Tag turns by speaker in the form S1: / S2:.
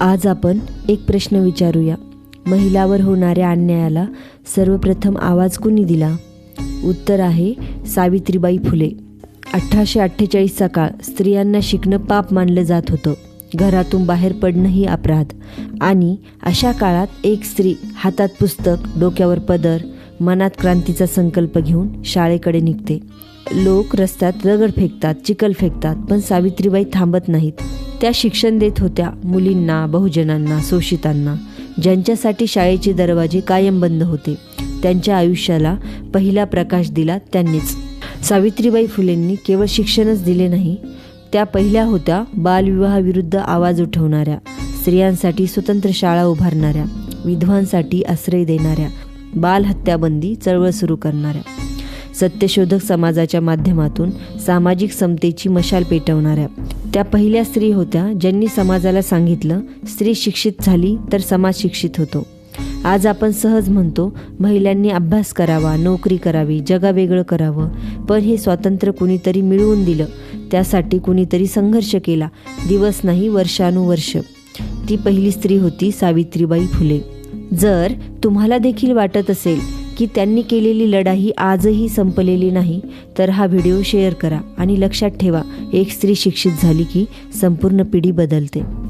S1: आज आपण एक प्रश्न विचारूया. महिलावर होणाऱ्या अन्यायाला सर्वप्रथम आवाज कुणी दिला? उत्तर आहे सावित्रीबाई फुले. अठराशे अठ्ठेचाळीसचा काळ स्त्रियांना शिकणं पाप मानलं जात होतं. घरातून बाहेर पडणंही अपराध. आणि अशा काळात एक स्त्री हातात पुस्तक डोक्यावर पदर मनात क्रांतीचा संकल्प घेऊन शाळेकडे निघते. लोक रस्त्यात रगड फेकतात चिखल फेकतात पण सावित्रीबाई थांबत नाहीत. त्या शिक्षण देत होत्या मुलींना बहुजनांना शोषितांना ज्यांच्यासाठी शाळेचे दरवाजे कायम बंद होते. त्यांच्या आयुष्याला पहिला प्रकाश दिला त्यांनीच. सावित्रीबाई फुलेंनी केवळ शिक्षणच दिले नाही त्या पहिल्या होत्या बालविवाहाविरुद्ध आवाज उठवणाऱ्या स्त्रियांसाठी स्वतंत्र शाळा उभारणाऱ्या विधवांसाठी आश्रय देणाऱ्या बालहत्याबंदी चळवळ सुरू करणाऱ्या. सत्यशोधक समाजाच्या माध्यमातून सामाजिक समतेची मशाल पेटवणाऱ्या. त्या पहिल्या स्त्री होत्या ज्यांनी समाजाला सांगितलं स्त्री शिक्षित झाली तर समाज शिक्षित होतो. आज आपण सहज म्हणतो महिलांनी अभ्यास करावा नोकरी करावी जगावेगळं करावं. पण हे स्वातंत्र्य कुणीतरी मिळवून दिलं. त्यासाठी कुणीतरी संघर्ष केला. दिवस नाही वर्षानुवर्ष. ती पहिली स्त्री होती सावित्रीबाई फुले. जर तुम्हाला देखील वाटत असेल की त्यांनी केलेली लढाई आजही संपलेली नाही तर हा व्हिडिओ शेअर करा आणि लक्षात ठेवा एक स्त्री शिक्षित झाली की संपूर्ण पिढी बदलते.